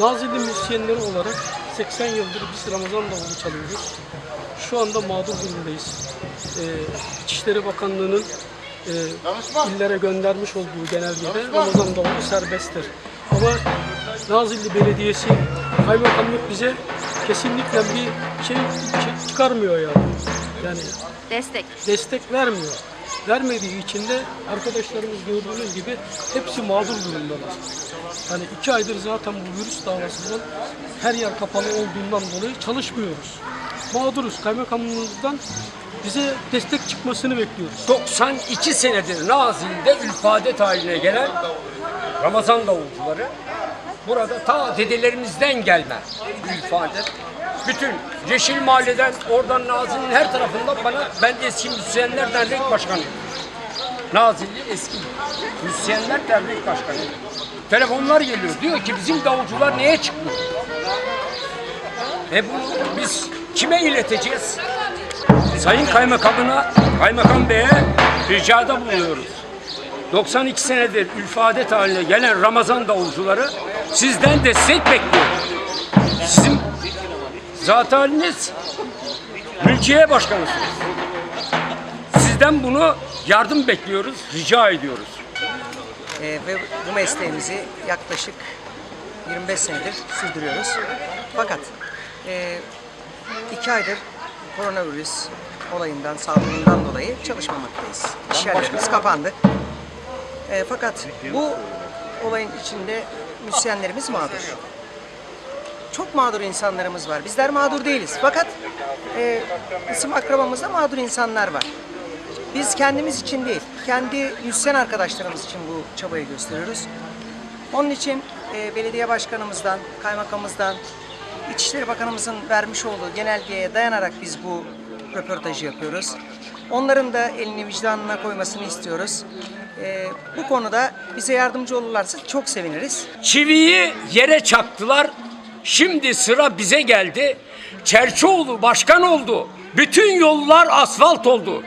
Nazilli müzisyenleri olarak 80 yıldır biz Ramazan davulu çalıyoruz. Şu anda mağdur durumdayız. Ee, İçişleri Bakanlığı'nın e, illere göndermiş olduğu genelgede Ramazan davulu serbesttir. Ama Nazilli Belediyesi kaymakamlık bize kesinlikle bir şey çı- çıkarmıyor yani. Yani Destek. destek vermiyor. Vermediği için de arkadaşlarımız gördüğünüz gibi hepsi mağdur durumdalar. Yani iki aydır zaten bu virüs davasından her yer kapalı olduğundan dolayı çalışmıyoruz. Mağduruz. Kaymakamlığımızdan bize destek çıkmasını bekliyoruz. 92 senedir Nazilli'de ülfadet haline gelen Ramazan davulcuları burada ta dedelerimizden gelme ülfadet. Bütün Yeşil Mahalle'den oradan Nazilli'nin her tarafında bana ben eski müzisyenler dernek başkanıyım. Nazilli eski müzisyenler dernek başkanıyım. Telefonlar geliyor diyor ki bizim davulcular niye çıkmıyor? E bunu biz kime ileteceğiz? Sayın Kaymakamına, Kaymakam Bey'e ricada bulunuyoruz. 92 senedir ülfadet haline gelen Ramazan davulcuları sizden destek bekliyor. Sizin zat haliniz mülkiye başkanısınız. Sizden bunu yardım bekliyoruz, rica ediyoruz. Ee, ve bu mesleğimizi yaklaşık 25 senedir sürdürüyoruz. Fakat e, iki aydır koronavirüs olayından, salgından dolayı çalışmamaktayız. İş yerlerimiz kapandı. E, fakat bu olayın içinde müzisyenlerimiz mağdur. Çok mağdur insanlarımız var. Bizler mağdur değiliz. Fakat e, isim akrabamızda mağdur insanlar var. Biz kendimiz için değil, kendi müzisyen arkadaşlarımız için bu çabayı gösteriyoruz. Onun için e, belediye başkanımızdan, kaymakamımızdan, İçişleri Bakanımızın vermiş olduğu genelgeye dayanarak biz bu röportajı yapıyoruz. Onların da elini vicdanına koymasını istiyoruz. E, bu konuda bize yardımcı olurlarsa çok seviniriz. Çiviyi yere çaktılar. Şimdi sıra bize geldi. Çerçoğlu başkan oldu. Bütün yollar asfalt oldu.